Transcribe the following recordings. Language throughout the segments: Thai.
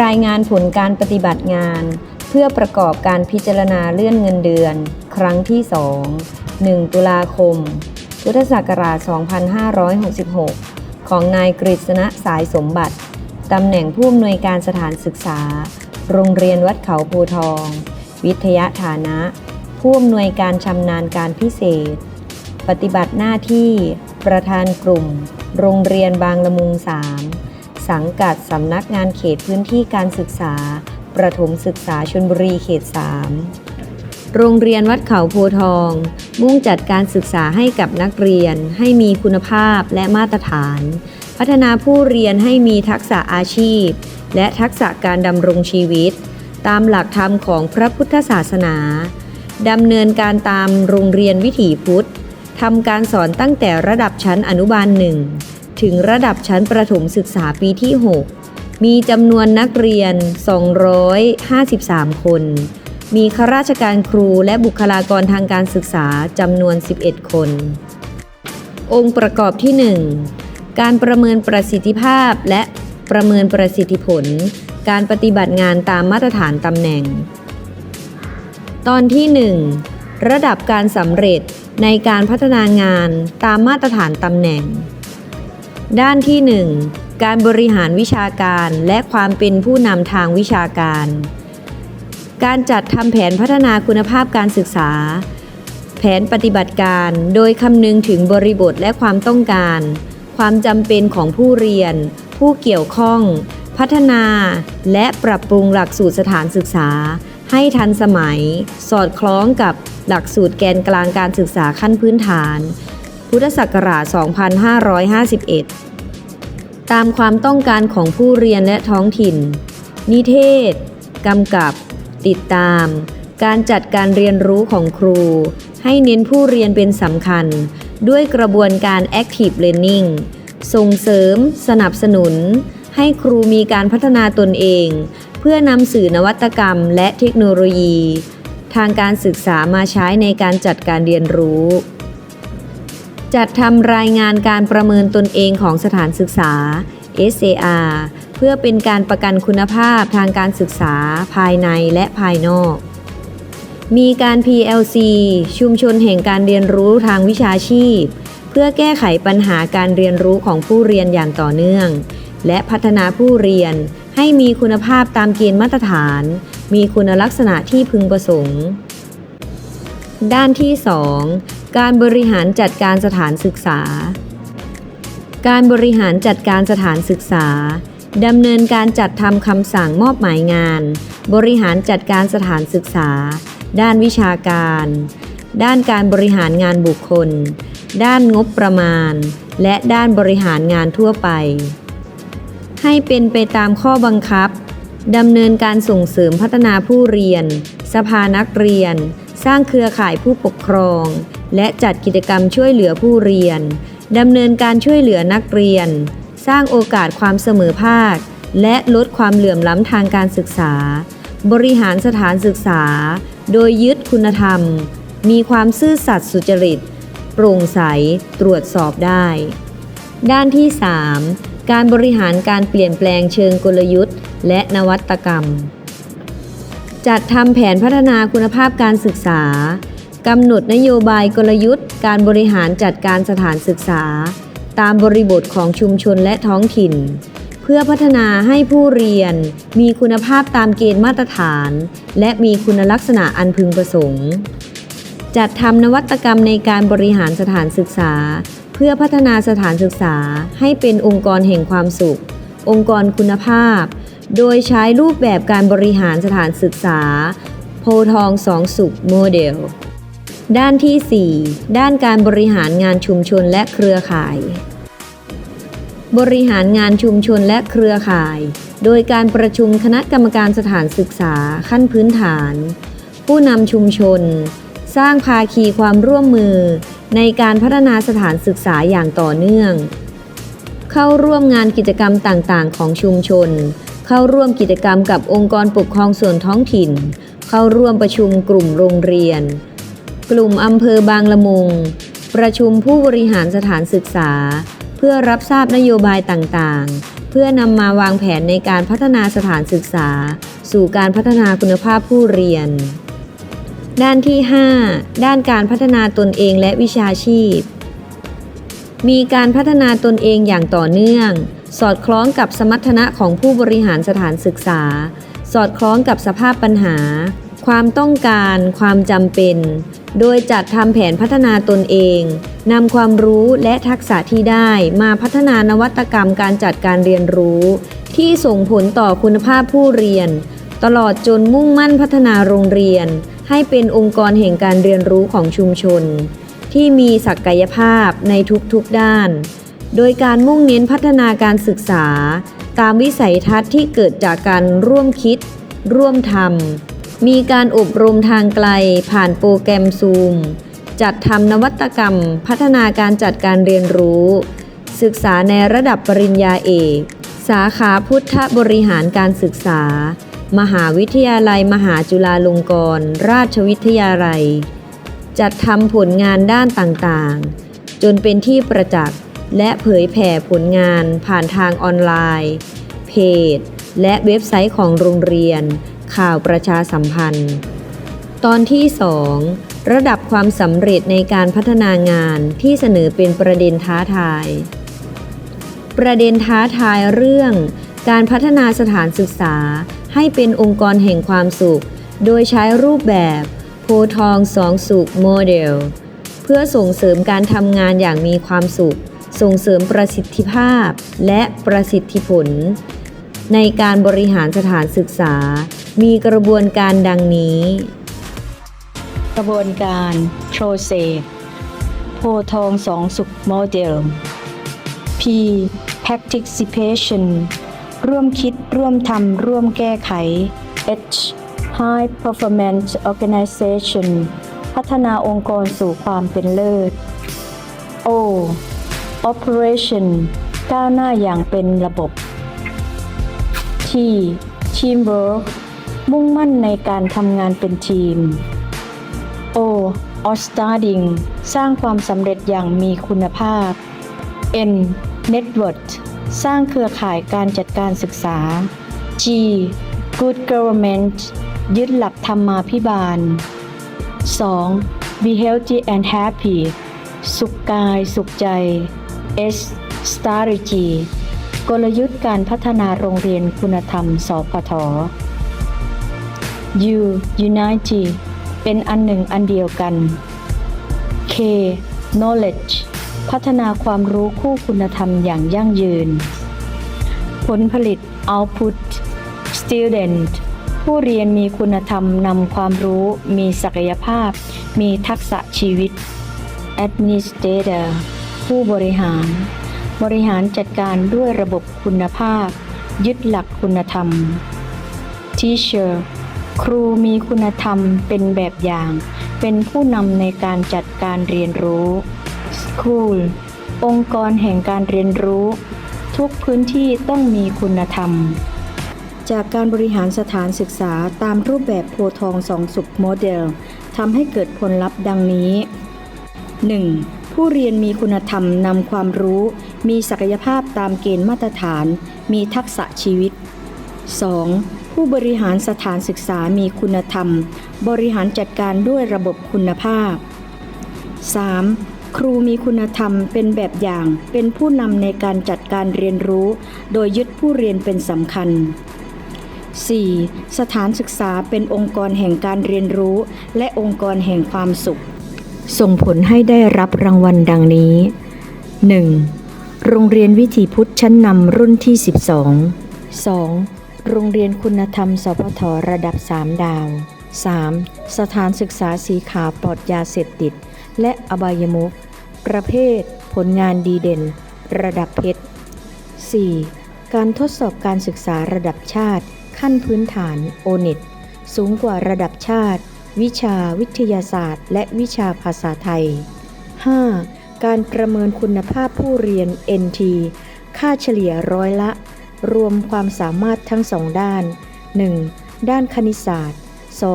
รายงานผลการปฏิบัติงาน เพื่อประกอบการพิจารณาเลื่อนเงินเดือน ครั้งที่ 2 1 ตุลาคม พุทธศักราช 2566 ของนายกฤษณะสายสมบัติ ตำแหน่งผู้อำนวยการสถานศึกษา โรงเรียนวัดเขาโพทอง วิทยาฐานะ ผู้อำนวยการชำนาญการพิเศษ ปฏิบัติหน้าที่ ประธานกลุ่ม โรงเรียนบางละมุง 3 สังกัดสำนักงานเขตพื้นที่การศึกษา ประถมศึกษาชลบุรีเขต 3 โรงเรียนวัดเขาโพทอง มุ่งจัดการศึกษาให้กับนักเรียนให้มีคุณภาพและมาตรฐาน พัฒนาผู้เรียนให้มีทักษะอาชีพ และทักษะการดำรงชีวิต ตามหลักธรรมของพระพุทธศาสนาดำเนินการตามโรงเรียนวิถีพุทธทำการสอนตั้งแต่ระดับชั้นอนุบาลหนึ่ง ถึงระดับชั้นประถมศึกษาปีที่ 6 มีจำนวนนักเรียน 253 คน มีข้าราชการครูและบุคลากรทางการศึกษาจำนวน 11 คน องค์ประกอบที่ 1 การประเมินประสิทธิภาพและประเมินประสิทธิผล การปฏิบัติงานตามมาตรฐานตำแหน่ง ตอนที่ 1 ระดับการสำเร็จในการพัฒนางานตามมาตรฐานตำแหน่ง ด้านที่ 1 การบริหารวิชาการและความเป็นผู้นำทางวิชาการ การจัดทำแผนพัฒนาคุณภาพการศึกษา แผนปฏิบัติการโดยคำนึงถึงบริบทและความต้องการ ความจำเป็นของผู้เรียน ผู้เกี่ยวข้อง พัฒนา และปรับปรุงหลักสูตรสถานศึกษา ให้ทันสมัย สอดคล้องกับหลักสูตรแกนกลางการศึกษาขั้นพื้นฐาน พุทธศักราช 2551 ตามความต้องการของผู้เรียนและท้องถิ่น นิเทศ กำกับ ติดตาม การจัดการเรียนรู้ของครู ให้เน้นผู้เรียนเป็นสำคัญ ด้วยกระบวนการ Active Learning ส่งเสริม สนับสนุน ให้ครูมีการพัฒนาตนเอง เพื่อนำสื่อนวัตกรรมและเทคโนโลยี ทางการศึกษามาใช้ในการจัดการเรียนรู้ จัดทำรายงานการประเมินตนเองของสถานศึกษา SAR เพื่อเป็นการประกันคุณภาพทางการศึกษาภายในและภายนอก มีการ PLC ชุมชนแห่งการเรียนรู้ทางวิชาชีพ เพื่อแก้ไขปัญหาการเรียนรู้ของผู้เรียนอย่างต่อเนื่อง และพัฒนาผู้เรียนให้มีคุณภาพตามเกณฑ์มาตรฐาน มีคุณลักษณะที่พึงประสงค์ ด้านที่ 2 การบริหารจัดการสถานศึกษา การบริหารจัดการสถานศึกษาดำเนินการจัดทำคำสั่งมอบหมายงาน บริหารจัดการสถานศึกษา ด้านวิชาการ ด้านการบริหารงานบุคคล ด้านงบประมาณ และด้านบริหารงานทั่วไป ให้เป็นไปตามข้อบังคับดำเนินการส่งเสริมพัฒนาผู้เรียน สภานักเรียน สร้างเครือข่ายผู้ปกครอง และจัดกิจกรรมช่วยเหลือผู้เรียนดำเนินการช่วยเหลือนักเรียน สร้างโอกาสความเสมอภาค และลดความเหลื่อมล้ำทางการศึกษา บริหารสถานศึกษา โดยยึดคุณธรรม มีความซื่อสัตย์สุจริต โปร่งใส ตรวจสอบได้ ด้านที่ 3 การบริหารการเปลี่ยนแปลงเชิงกลยุทธ์ และนวัตกรรม จัดทำแผนพัฒนาคุณภาพการศึกษา กำหนดนโยบายกลยุทธ์ การบริหารจัดการสถานศึกษา ตามบริบทของชุมชนและท้องถิ่น เพื่อพัฒนาให้ผู้เรียน มีคุณภาพตามเกณฑ์มาตรฐาน และมีคุณลักษณะอันพึงประสงค์ จัดทำนวัตกรรมในการบริหารสถานศึกษา เพื่อพัฒนาสถานศึกษาให้เป็นองค์กรแห่งความสุข องค์กรคุณภาพ โดยใช้รูปแบบการบริหารสถานศึกษาโพทองสองสุขโมเดล ด้านที่ 4 ด้านการบริหารงานชุมชนและเครือข่าย บริหารงานชุมชนและเครือข่าย โดยการประชุมคณะกรรมการสถานศึกษาขั้นพื้นฐาน ผู้นำชุมชน สร้างภาคีความร่วมมือ ในการพัฒนาสถานศึกษาอย่างต่อเนื่อง เข้าร่วมงานกิจกรรมต่างๆ ของชุมชน เข้าร่วมกิจกรรมกับองค์กรปกครองส่วนท้องถิ่น เข้าร่วมประชุมกลุ่มโรงเรียน กลุ่มอำเภอบางละมุง ประชุมผู้บริหารสถานศึกษา เพื่อรับทราบนโยบายต่างๆ เพื่อนำมาวางแผนในการพัฒนาสถานศึกษา สู่การพัฒนาคุณภาพผู้เรียน ด้านที่ 5 ด้านการพัฒนาตนเองและวิชาชีพ มีการพัฒนาตนเองอย่างต่อเนื่อง สอดคล้องกับสมรรถนะของผู้บริหารสถานศึกษา สอดคล้องกับสภาพปัญหา ความต้องการ ความจำเป็น โดยจัดทำแผนพัฒนาตนเองนำความรู้และทักษะที่ได้มาพัฒนานวัตกรรมการจัดการเรียนรู้ ที่ส่งผลต่อคุณภาพผู้เรียน ตลอดจนมุ่งมั่นพัฒนาโรงเรียน ให้เป็นองค์กรแห่งการเรียนรู้ของชุมชน ที่มีศักยภาพในทุกๆด้าน โดยการมุ่งเน้นพัฒนาการศึกษา ตามวิสัยทัศน์ที่เกิดจากการร่วมคิด ร่วมทำ มีการอบรมทางไกลผ่านโปรแกรมซูมจัดทำนวัตกรรม พัฒนาการจัดการเรียนรู้ ศึกษาในระดับปริญญาเอก สาขาพุทธบริหารการศึกษา มหาวิทยาลัยมหาจุฬาลงกรณราชวิทยาลัย จัดทำผลงานด้านต่างๆ จนเป็นที่ประจักษ์และเผยแผ่ผลงานผ่านทางออนไลน์ เพจ และเว็บไซต์ของโรงเรียน ข่าวประชาสัมพันธ์ ตอนที่ 2 ระดับความสำเร็จในการพัฒนางานที่เสนอเป็นประเด็นท้าทาย ประเด็นท้าทายเรื่อง การพัฒนาสถานศึกษาให้เป็นองค์กรแห่งความสุข โดยใช้รูปแบบโพทองสองสุขโมเดล เพื่อส่งเสริมการทำงานอย่างมีความสุข ส่งเสริมประสิทธิภาพและประสิทธิผล ในการบริหารสถานศึกษา มีกระบวนการดังนี้ กระบวนการ process โพทองสองสุขโมเดล P participation ร่วมคิดร่วมทำร่วมแก้ไข H high performance organization พัฒนาองค์กรสู่ความเป็นเลิศ O operation ก้าวหน้าอย่างเป็นระบบ T teamwork มุ่งมั่นในการทำงานเป็นทีม O o starting สร้างความสำเร็จอย่างมีคุณภาพ N network สร้างเครือข่ายการจัดการศึกษา G good government ยึดหลักธรรมาภิบาล 2. be healthy and happy สุขกายสุขใจ S strategy กลยุทธ์การพัฒนาโรงเรียนคุณธรรม สพท U unity เป็นอันหนึ่งอันเดียวกัน K knowledge พัฒนาความรู้คู่คุณธรรมอย่างยั่งยืน ผลผลิต output student ผู้เรียนมีคุณธรรมนำความรู้ มีศักยภาพ มีทักษะชีวิต administrator ผู้บริหาร บริหารจัดการด้วยระบบคุณภาพ ยึดหลักคุณธรรม teacher ครูมีคุณธรรมเป็นแบบอย่าง เป็นผู้นำในการจัดการเรียนรู้ School องค์กรแห่งการเรียนรู้ ทุกพื้นที่ต้องมีคุณธรรม จากการบริหารสถานศึกษาตามรูปแบบโพทองสองสุขโมเดลทำให้เกิดผลลัพธ์ดังนี้ 1. ผู้เรียนมีคุณธรรมนำความรู้ มีศักยภาพตามเกณฑ์มาตรฐาน มีทักษะชีวิต 2. ผู้บริหารสถานศึกษามีคุณธรรม บริหารจัดการด้วยระบบคุณภาพ 3. ครูมีคุณธรรมเป็นแบบอย่าง เป็นผู้นำในการจัดการเรียนรู้ โดยยึดผู้เรียนเป็นสำคัญ 4. สถานศึกษาเป็นองค์กรแห่งการเรียนรู้ และองค์กรแห่งความสุข ส่งผลให้ได้รับรางวัลดังนี้ 1. โรงเรียนวิถีพุทธชั้นนำรุ่นที่ 12 2. โรงเรียนคุณธรรม สพทระดับ 3 ดาว 3. สถานศึกษาสีขาวปลอดยาเสพติด และอบายมุขประเภท ผลงานดีเด่น ระดับเพชร 4. การทดสอบการศึกษาระดับชาติ ขั้นพื้นฐานโอเน็ตสูงกว่าระดับชาติ วิชาวิทยาศาสตร์ และวิชาภาษาไทย 5. การประเมินคุณภาพผู้เรียน NT ค่าเฉลี่ยร้อยละ รวมความสามารถทั้งสองด้าน 1. ด้านคณิตศาสตร์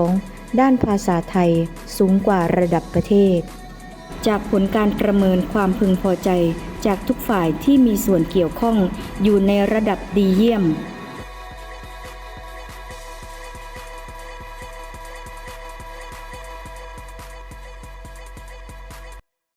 2. ด้านภาษาไทย สูงกว่าระดับประเทศ จากผลการประเมินความพึงพอใจจากทุกฝ่ายที่มีส่วนเกี่ยวข้องอยู่ในระดับดีเยี่ยม